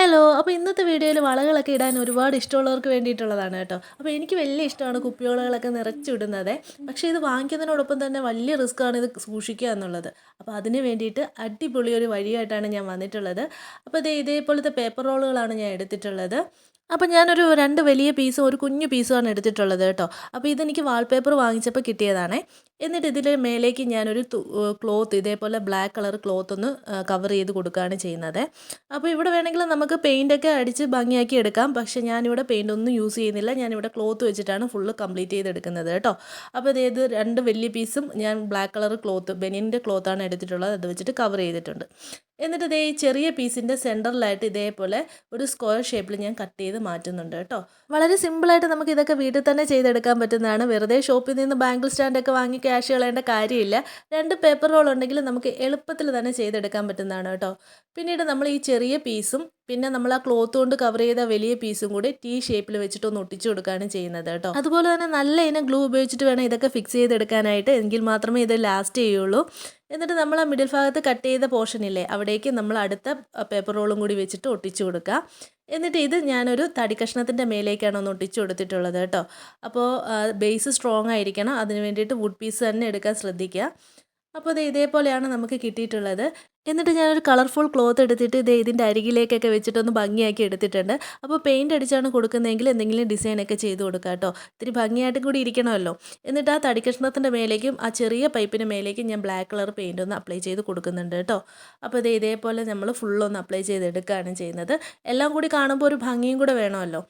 Hello അപ്പോൾ ഇന്നത്തെ വീഡിയോയിൽ വളകളൊക്കെ ഇടാൻ ഒരുപാട് ഇഷ്ടമുള്ളവർക്ക് വേണ്ടിയിട്ടുള്ളതാണ് കേട്ടോ. അപ്പോൾ എനിക്ക് വലിയ ഇഷ്ടമാണ് കുപ്പിവളകളൊക്കെ നിറച്ചിടുന്നത്. പക്ഷേ ഇത് വാങ്ങിക്കുന്നതിനോടൊപ്പം തന്നെ വലിയ റിസ്ക്കാണ് ഇത് സൂക്ഷിക്കുക എന്നുള്ളത്. അപ്പോൾ അതിന് വേണ്ടിയിട്ട് അടിപൊളി ഒരു വഴിയായിട്ടാണ് ഞാൻ വന്നിട്ടുള്ളത്. അപ്പോൾ ഇത് ഇതേപോലത്തെ പേപ്പർ റോളുകളാണ് ഞാൻ എടുത്തിട്ടുള്ളത്. അപ്പോൾ ഞാനൊരു രണ്ട് വലിയ പീസും ഒരു കുഞ്ഞു പീസുമാണ് എടുത്തിട്ടുള്ളത് കേട്ടോ. അപ്പോൾ ഇതെനിക്ക് വാൾപേപ്പർ വാങ്ങിച്ചപ്പോൾ കിട്ടിയതാണ്. എന്നിട്ട് ഇതിന്റെ മേലേക്ക് ഞാനൊരു ക്ലോത്ത് ഇതേപോലെ ബ്ലാക്ക് കളർ ക്ലോത്ത് ഒന്ന് കവർ ചെയ്ത് കൊടുക്കുകയാണ് ചെയ്യുന്നത്. അപ്പോൾ ഇവിടെ വേണമെങ്കിൽ നമുക്ക് പെയിന്റൊക്കെ അടിച്ച് ഭംഗിയാക്കി എടുക്കാം. പക്ഷേ ഞാനിവിടെ പെയിന്റ് ഒന്നും യൂസ് ചെയ്യുന്നില്ല. ഞാനിവിടെ ക്ലോത്ത് വെച്ചിട്ടാണ് ഫുള്ള് കംപ്ലീറ്റ് ചെയ്തെടുക്കുന്നത് കേട്ടോ. അപ്പോൾ ഇതേത് രണ്ട് വലിയ പീസും ഞാൻ ബ്ലാക്ക് കളർ ക്ലോത്ത് ബെനിന്റെ ക്ലോത്താണ് എടുത്തിട്ടുള്ളത്. അത് വെച്ചിട്ട് കവർ ചെയ്തിട്ടുണ്ട്. എന്നിട്ട് ഇതേ ചെറിയ പീസിന്റെ സെന്ററിലായിട്ട് ഇതേപോലെ ഒരു സ്ക്വയർ ഷേപ്പിൽ ഞാൻ കട്ട് ചെയ്ത് മാറ്റുന്നുണ്ട് കേട്ടോ. വളരെ സിമ്പിളായിട്ട് നമുക്ക് ഇതൊക്കെ വീട്ടിൽ തന്നെ ചെയ്തെടുക്കാൻ പറ്റുന്നതാണ്. വെറുതെ ഷോപ്പിൽ നിന്ന് ബാങ്കിൾ സ്റ്റാൻഡൊക്കെ വാങ്ങി ക്യാഷ് കളയേണ്ട കാര്യമില്ല. രണ്ട് പേപ്പർ റോൾ ഉണ്ടെങ്കിൽ നമുക്ക് എളുപ്പത്തിൽ തന്നെ ചെയ്തെടുക്കാൻ പറ്റുന്നതാണ് കേട്ടോ. പിന്നീട് നമ്മൾ ഈ ചെറിയ പീസും പിന്നെ നമ്മൾ ആ ക്ലോത്ത് കൊണ്ട് കവർ ചെയ്ത വലിയ പീസും കൂടി ടീ ഷേപ്പിൽ വെച്ചിട്ട് ഒന്ന് ഒട്ടിച്ചു കൊടുക്കുകയാണ് ചെയ്യുന്നത് കേട്ടോ. അതുപോലെ തന്നെ നല്ല ഇനം ഗ്ലൂ ഉപയോഗിച്ചിട്ട് വേണം ഇതൊക്കെ ഫിക്സ് ചെയ്തെടുക്കാനായിട്ട്. എങ്കിൽ മാത്രമേ ഇത് ലാസ്റ്റ് ചെയ്യുള്ളൂ. എന്നിട്ട് നമ്മൾ ആ മിഡിൽ ഭാഗത്ത് കട്ട് ചെയ്ത പോർഷൻ ഇല്ലേ അവിടേക്ക് നമ്മൾ അടുത്ത പേപ്പർ റോളും കൂടി വെച്ചിട്ട് ഒട്ടിച്ചു കൊടുക്കുക. എന്നിട്ട് ഇത് ഞാനൊരു തടി കഷ്ണത്തിന്റെ മേലേക്കാണ് ഒന്ന് ഒട്ടിച്ചു കൊടുത്തിട്ടുള്ളത് കേട്ടോ. അപ്പോൾ ബേസ് സ്ട്രോങ് ആയിരിക്കണം. അതിന് വേണ്ടിയിട്ട് വുഡ് പീസ് തന്നെ എടുക്കാൻ ശ്രദ്ധിക്കുക. അപ്പോൾ ഇത് ഇതേപോലെയാണ് നമുക്ക് കിട്ടിയിട്ടുള്ളത്. എന്നിട്ട് ഞാനൊരു കളർഫുൾ ക്ലോത്ത് എടുത്തിട്ട് ഇത് ഇതിന്റെ അരികിലേക്കൊക്കെ വെച്ചിട്ടൊന്ന് ഭംഗിയാക്കി എടുത്തിട്ടുണ്ട്. അപ്പോൾ പെയിന്റ് അടിച്ചാണ് കൊടുക്കുന്നതെങ്കിൽ എന്തെങ്കിലും ഡിസൈനൊക്കെ ചെയ്ത് കൊടുക്കുക കേട്ടോ. ഇത്തിരി ഭംഗിയായിട്ടും കൂടി ഇരിക്കണമല്ലോ. എന്നിട്ട് ആ തടിക്കഷ്ണത്തിന്റെ മേലേക്കും ആ ചെറിയ പൈപ്പിന് മേലേക്കും ഞാൻ ബ്ലാക്ക് കളർ പെയിന്റ് ഒന്ന് അപ്ലൈ ചെയ്ത് കൊടുക്കുന്നുണ്ട് കേട്ടോ. അപ്പോൾ ഇത് ഇതേപോലെ നമ്മൾ ഫുള്ളൊന്ന് അപ്ലൈ ചെയ്തെടുക്കുകയാണ് ചെയ്യുന്നത്. എല്ലാം കൂടി കാണുമ്പോൾ ഒരു ഭംഗിയും കൂടെ വേണമല്ലോ.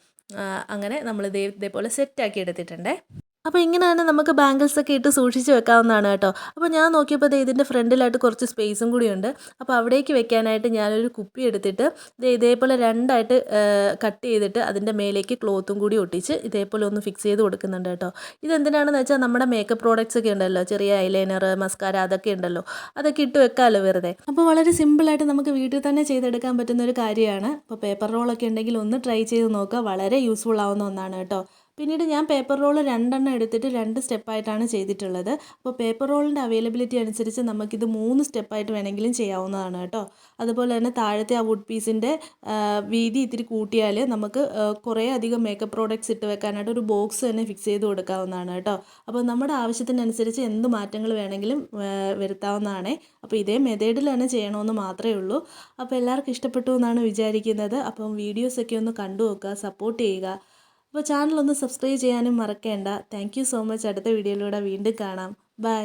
അങ്ങനെ നമ്മൾ ഇതേ ഇതേപോലെ സെറ്റാക്കി എടുത്തിട്ടുണ്ടേ. അപ്പോൾ ഇങ്ങനെ തന്നെ നമുക്ക് ബാംഗിൾസ് ഒക്കെ ഇട്ട് സൂക്ഷിച്ച് വെക്കാവുന്നതാണ് കേട്ടോ. അപ്പോൾ ഞാൻ നോക്കിയപ്പോൾ ദേ ഇതിന്റെ ഫ്രണ്ടിലായിട്ട് കുറച്ച് സ്പേസും കൂടിയുണ്ട് അപ്പോൾ അവിടേക്ക് വെക്കാനായിട്ട് ഞാനൊരു കുപ്പി എടുത്തിട്ട് ഇത് ഇതേപോലെ രണ്ടായിട്ട് കട്ട് ചെയ്തിട്ട് അതിന്റെ മേലേക്ക് ക്ലോത്തും കൂടി ഒട്ടിച്ച് ഇതേപോലെ ഒന്ന് ഫിക്സ് ചെയ്ത് കൊടുക്കുന്നുണ്ട് കേട്ടോ. ഇതെന്തിനാണെന്ന് വെച്ചാൽ നമ്മുടെ മേക്കപ്പ് പ്രോഡക്റ്റ്സ് ഒക്കെ ഉണ്ടല്ലോ ചെറിയ ഐലൈനർ മസ്കാര അതൊക്കെ ഉണ്ടല്ലോ അതൊക്കെ ഇട്ട് വെക്കാമല്ലോ വെറുതെ. അപ്പോൾ വളരെ സിമ്പിളായിട്ട് നമുക്ക് വീട്ടിൽ തന്നെ ചെയ്തെടുക്കാൻ പറ്റുന്ന ഒരു കാര്യമാണ്. അപ്പോൾ പേപ്പർ റോളൊക്കെ ഉണ്ടെങ്കിൽ ഒന്ന് ട്രൈ ചെയ്ത് നോക്കുക. വളരെ യൂസ്ഫുൾ ആവുന്ന ഒന്നാണ് കേട്ടോ. പിന്നീട് ഞാൻ പേപ്പർ റോൾ രണ്ടെണ്ണം എടുത്തിട്ട് രണ്ട് സ്റ്റെപ്പായിട്ടാണ് ചെയ്തിട്ടുള്ളത്. അപ്പോൾ പേപ്പർ റോളിന്റെ അവൈലബിലിറ്റി അനുസരിച്ച് നമുക്കിത് മൂന്ന് സ്റ്റെപ്പായിട്ട് വേണമെങ്കിലും ചെയ്യാവുന്നതാണ് കേട്ടോ. അതുപോലെ തന്നെ താഴത്തെ ആ വുഡ് പീസിന്റെ വീതി ഇത്തിരി കൂട്ടിയാൽ നമുക്ക് കുറേ അധികം മേക്കപ്പ് പ്രോഡക്റ്റ്സ് ഇട്ട് വെക്കാനായിട്ട് ഒരു ബോക്സ് തന്നെ ഫിക്സ് ചെയ്ത് കൊടുക്കാവുന്നതാണ് കേട്ടോ. അപ്പോൾ നമ്മുടെ ആവശ്യത്തിനനുസരിച്ച് എന്ത് മാറ്റങ്ങൾ വേണമെങ്കിലും വരുത്താവുന്നതാണ്. അപ്പോൾ ഇതേ മെത്തേഡിൽ തന്നെ ചെയ്യണമെന്ന് മാത്രമേ ഉള്ളൂ. അപ്പോൾ എല്ലാവർക്കും ഇഷ്ടപ്പെട്ടു എന്നാണ് വിചാരിക്കുന്നത്. അപ്പം വീഡിയോസൊക്കെ ഒന്ന് കണ്ടു നോക്കുക സപ്പോർട്ട് ചെയ്യുക. അപ്പോൾ ചാനൽ ഒന്ന് സബ്സ്ക്രൈബ് ചെയ്യാനും മറക്കേണ്ട. താങ്ക് സോ മച്ച് അടുത്ത വീഡിയോയിലൂടെ വീണ്ടും കാണാം. ബൈ